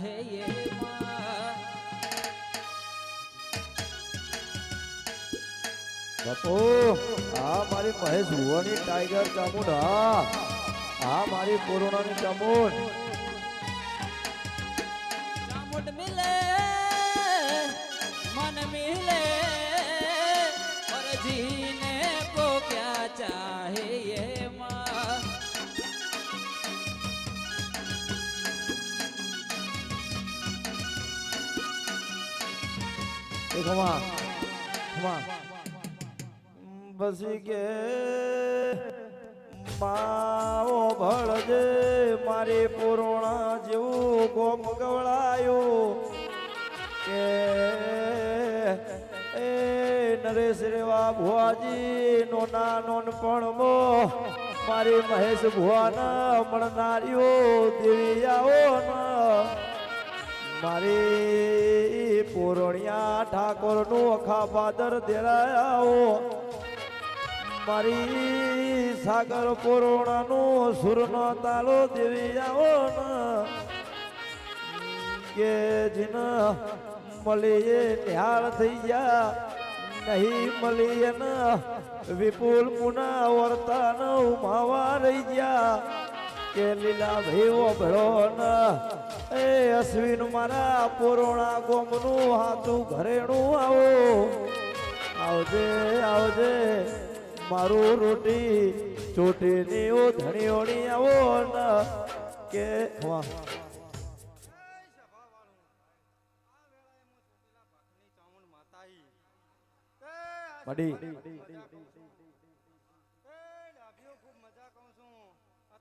હે બાપુ આ મારી મહેશ ભુવાની ટાઈગર ચામુંડ હા આ મારી કોરોનાની ચામુંડ ચામુંડ મિલે મન મિલે પરજી ખમા ખમા બસી કે માવો ભળજે, મારી પૂર્ણા જેવું ગોમ ગવળાયું કે, એ નરેશ રેવા ભુવાજી નોના નોનપણ મો, મારી મહેશ ભુવાના મળનારીઓ દેવી આવો ના. મારી પૂરણિયા ઠાકોરનું અખા પાદર દેરાયાઓ મારી સાગર પૂર્ણા નું સુર નો તાલો દેવી આવો કે જીન મળીએ નિહાળ થઈ ગયા નહીં મળીએ ને. વિપુલ મુના વર્તન ઉમાવા રહી ગયા. કે લીલા ભાઈઓ ભળો ને. એ અશ્વિન મારા પોરોણા ગોમનું હાથું ઘરેણું આવો. આવજે આવજે મારું રોટી ચોટીની ઓ ધણીઓણી આવો ન. કે વાહ. મડી.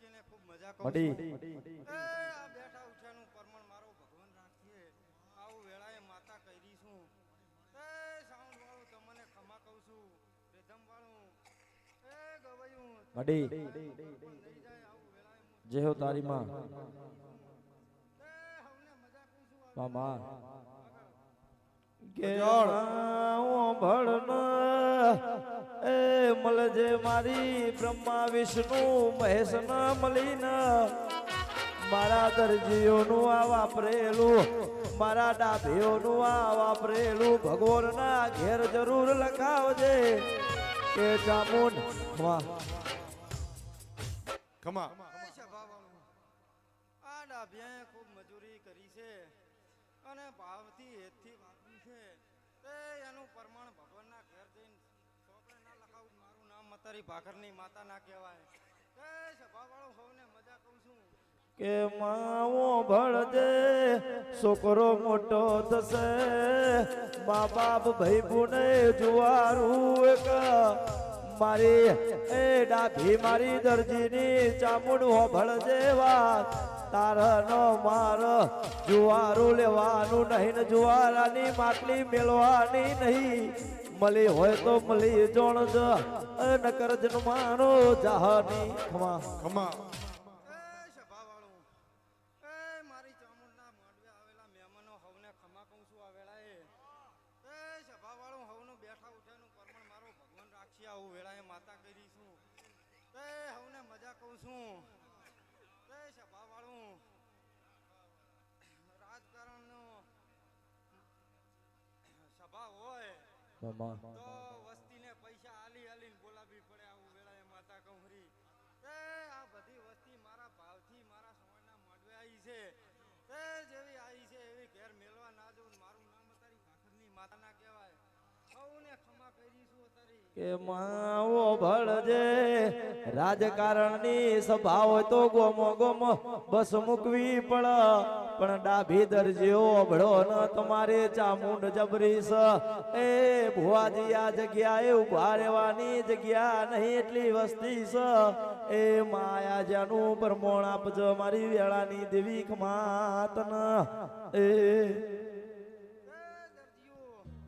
નો ખૂબ મજા કરું આ બેઠા ઉઠ્યાનું પરમણ મારો ભગવાન રાખીએ. આવું વેળાએ માતા કરી છું. એ સાઉન્ડ વાળું તમને ખમા કહું છું. રિધમ વાળું. એ ગવાયું. મડી જે હો તારી માં. મામા. કે ભળન મળજે મારી બ્રહ્મા વિષ્ણુ મહેશ ન મળીને મારા દરજીઓનું આ વાપરેલું મારા ડાભીઓનું આ વાપરેલું ભગવાનના ઘેર જરૂર લખાવજે કે ખમા. આ ડાભિયાએ ખૂબ મજૂરી કરી છે અને ભાવથી હેતથી વાપરી છે તે એનું પ્રમાણ ભગવાનના ઘેર જઈને ચોપડે ના લખાવું મારું નામ મતારી ભાખરની માતા ના કહેવાય. તે સભાવાળું સૌને મજા કહું છું. કે માવો ભળજે, છોકરો મોટો થશે. મા બાપ ભાઈ બુને જુવારું એક. મારી એ ડાભી મારી દરજીની ચામુંડ ભળજે વાત. તારનો માર જુવારું લેવાનું નહીં ને જુવારાની માટલી મેળવાની નહીં. મળી હોય તો મળી જોણ જ નકર જન્માનો જાહની ખમા. ખમા. એ સભાવાળું એ મારી ચામુંડના માંડવે આવેલા મહેમાનો હવને ખમા કહું છું આ વેળાએ એ સભાવાળું હવનું બેઠા ઉઠ્યાનું પરમણ મારો ભગવાન રાખી આવું વેળાએ માતા કરી છું હવને મજા કહું છું એ સભાવાળું રાજકારણનો સભા હોય મામા તો વસ્તીને પૈસા આલી આલીને બોલાવી પડે આવું વેળાએ માતા કમરી એ આ બધી વસ્તી મારા ભાવથી મારા સમાજના મડવે આવી છે. એ જેવી આવી છે એવી ઘેર મેળવા ના જવું મારું નામ તારી ભાખરની માતા ના કહેવાય કે માવો ભળજે રાજકારણની સભા હોય તો ગોમો ગોમો બસ મૂકવી પડ પણ ડાભી દરજીઓ અભળો ન તમારે ચામુંડ જબરીસ. એ ભુવાજી આ જગ્યાએ ઊભા રહેવાની જગ્યા નહીં એટલી વસ્તી છે એ માયા જેનું પરમોણ આપજો મારી વેળાની દેવી ખમાતન એ